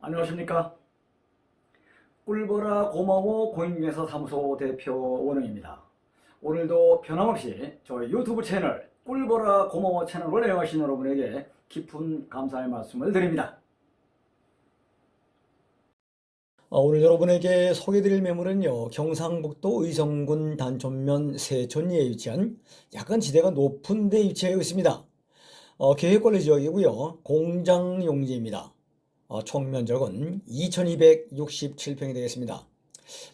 안녕하십니까? 꿀보라 고마워 공인중개사 사무소 대표 원웅입니다. 오늘도 변함없이 저희 유튜브 채널 꿀보라 고마워 채널을 애용하신 여러분에게 깊은 감사의 말씀을 드립니다. 어, 오늘 여러분에게 소개드릴 매물은요 경상북도 의성군 단촌면 세촌리에 위치한 약간 지대가 높은 데 위치하고 있습니다. 어, 계획관리 지역이고요 공장 용지입니다 어, 총 면적은 2267평이 되겠습니다.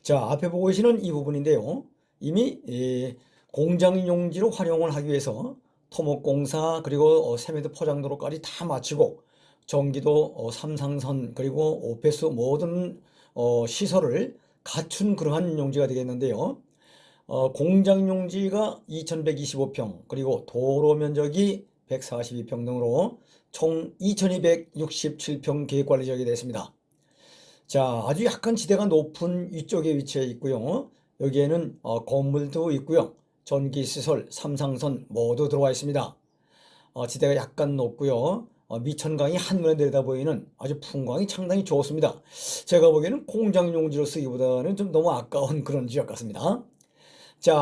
자, 앞에 보고 계시는 이 부분인데요. 이미 예, 공장 용지로 활용을 하기 위해서 토목공사 그리고 어, 세면트 포장도로까지 다 마치고 전기도 어, 삼상선 그리고 오페스 모든 어, 시설을 갖춘 그러한 용지가 되겠는데요. 어, 공장 용지가 2125평 그리고 도로 면적이 142평 등으로 총 2267평 계획관리 지역이 됐습니다. 자, 아주 약간 지대가 높은 위쪽에 위치해 있고요. 여기에는 어, 건물도 있고요. 전기시설, 삼상선 모두 들어와 있습니다. 어, 지대가 약간 높고요. 어, 미천강이 한눈에 내려다보이는 아주 풍광이 상당히 좋습니다. 제가 보기에는 공장 용지로 쓰기보다는 좀 너무 아까운 그런 지역 같습니다. 자,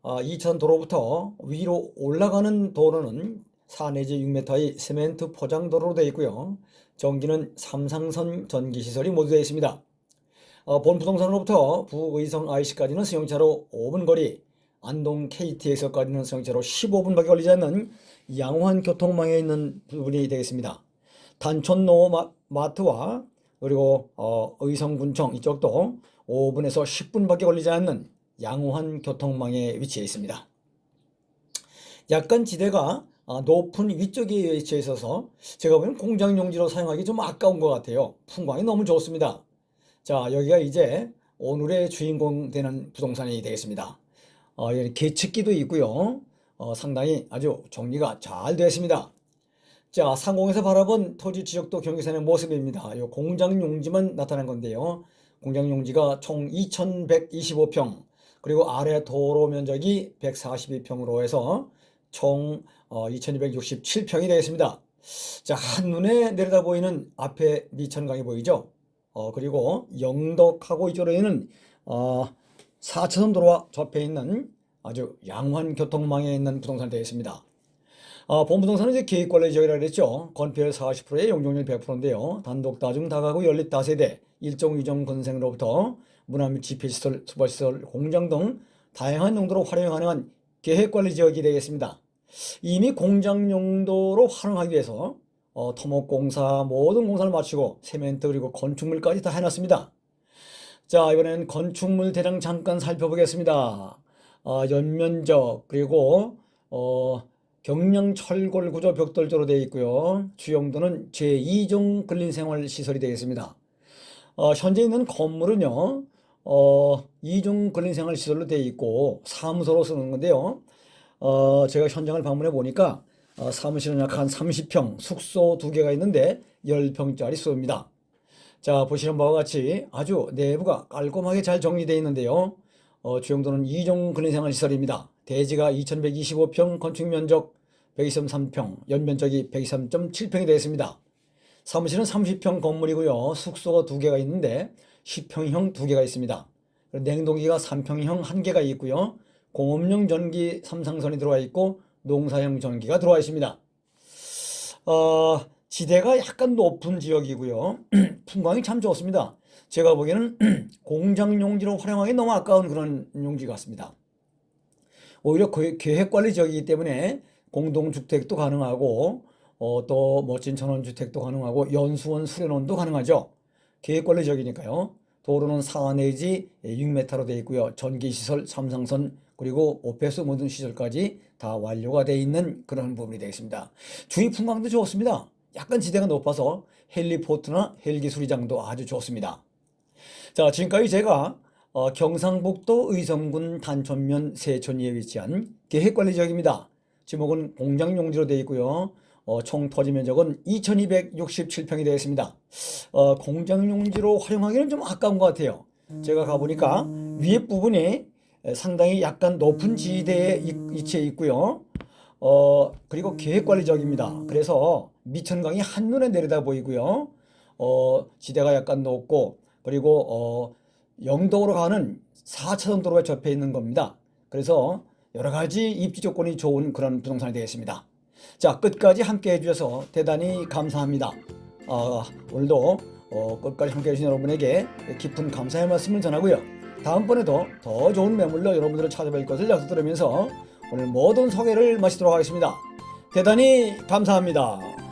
어, 2천 도로부터 위로 올라가는 도로는 4 내지 6m의 세멘트 포장도로로 되어 있고요. 전기는 삼상선 전기시설이 모두 되어 있습니다. 어, 본 부동산으로부터 부의성 IC까지는 승용차로 5분 거리, 안동 KTX까지는 승용차로 15분밖에 걸리지 않는 양호한 교통망에 있는 부분이 되겠습니다. 단촌노 마, 마트와 그리고 어, 의성군청 이쪽도 5분에서 10분밖에 걸리지 않는 양호한 교통망에 위치해 있습니다. 약간 지대가 아, 높은 위쪽에 위치해 있어서 제가 보기엔 공장 용지로 사용하기 좀 아까운 것 같아요. 풍광이 너무 좋습니다. 자, 여기가 이제 오늘의 주인공 되는 부동산이 되겠습니다. 어, 계측기도 있고요. 어, 상당히 아주 정리가 잘 되어 있습니다. 자, 상공에서 바라본 토지 지역도 경계선의 모습입니다. 이 공장 용지만 나타난 건데요. 공장 용지가 총 2125평, 그리고 아래 도로 면적이 142평으로 해서 총 어, 2267평이 되겠습니다. 자, 한눈에 내려다 보이는 앞에 미천강이 보이죠? 어, 그리고 영덕하고 이쪽으로는 어, 4차선 도로와 접해 있는 아주 양호한 교통망에 있는 부동산이 되겠습니다. 어, 본부동산은 이제 계획관리 지역이라고 그랬죠. 건폐율 40%에 용적률 100%인데요. 단독 다중 다가구 연립 다세대 일정 유정 건생으로부터 문화 및 집회시설, 수발시설, 공장 등 다양한 용도로 활용 가능한 계획관리 지역이 되겠습니다. 이미 공장 용도로 활용하기 위해서 어, 토목공사 모든 공사를 마치고 세멘트 그리고 건축물까지 다 해놨습니다. 자 이번에는 건축물 대량 잠깐 살펴보겠습니다. 어, 연면적 그리고 어, 경량 철골 구조 벽돌조로 되어 있고요. 주용도는 제2종 근린생활 시설이 되겠습니다. 어, 현재 있는 건물은요. 어, 2종 근린생활 시설로 되어 있고 사무소로 쓰는 건데요. 어, 제가 현장을 방문해 보니까 어, 사무실은 약 한 30평, 숙소 두 개가 있는데 10평짜리 수입니다. 자, 보시는 바와 같이 아주 내부가 깔끔하게 잘 정리되어 있는데요. 어, 주용도는 2종 근린생활 시설입니다. 대지가 2125평, 건축 면적 123평, 연면적이 123.7평이 되겠습니다. 사무실은 30평 건물이고요. 숙소가 두 개가 있는데 10평형 두 개가 있습니다. 냉동기가 3평형 한 개가 있고요. 공업용 전기 삼상선이 들어와 있고 농사용 전기가 들어와 있습니다. 어, 지대가 약간 높은 지역이고요. 풍광이 참 좋습니다. 제가 보기에는 공장 용지로 활용하기 너무 아까운 그런 용지 같습니다. 오히려 계획관리 지역이기 때문에 공동주택도 가능하고 어, 또 멋진 전원주택도 가능하고 연수원 수련원도 가능하죠. 계획관리 지역이니까요. 도로는 4 내지 6m로 되어 있고요. 전기시설, 삼상선, 그리고 오페스 모든 시설까지 다 완료가 되어 있는 그런 부분이 되겠습니다. 주위 풍광도 좋습니다. 약간 지대가 높아서 헬리포트나 헬기 수리장도 아주 좋습니다. 자, 지금까지 제가 어, 경상북도 의성군 단촌면 세촌리에 위치한 계획관리 지역입니다. 지목은 공장 용지로 되어 있고요. 어, 총 토지 면적은 2267평이 되겠습니다. 어, 공장 용지로 활용하기는 좀 아까운 것 같아요. 제가 가보니까 위에 부분이 상당히 약간 높은 지대에 위치해 있고요. 어, 그리고 계획관리 지역입니다. 그래서 미천강이 한눈에 내려다 보이고요. 어, 지대가 약간 높고 그리고 어, 영도로 가는 4차선 도로가 접해 있는 겁니다. 그래서 여러 가지 입지 조건이 좋은 그런 부동산이 되겠습니다. 자, 끝까지 함께 해주셔서 대단히 감사합니다. 아, 오늘도 어, 끝까지 함께 해주신 여러분에게 깊은 감사의 말씀을 전하고요. 다음번에도 더 좋은 매물로 여러분들을 찾아뵐 것을 약속드리면서 오늘 모든 소개를 마치도록 하겠습니다. 대단히 감사합니다.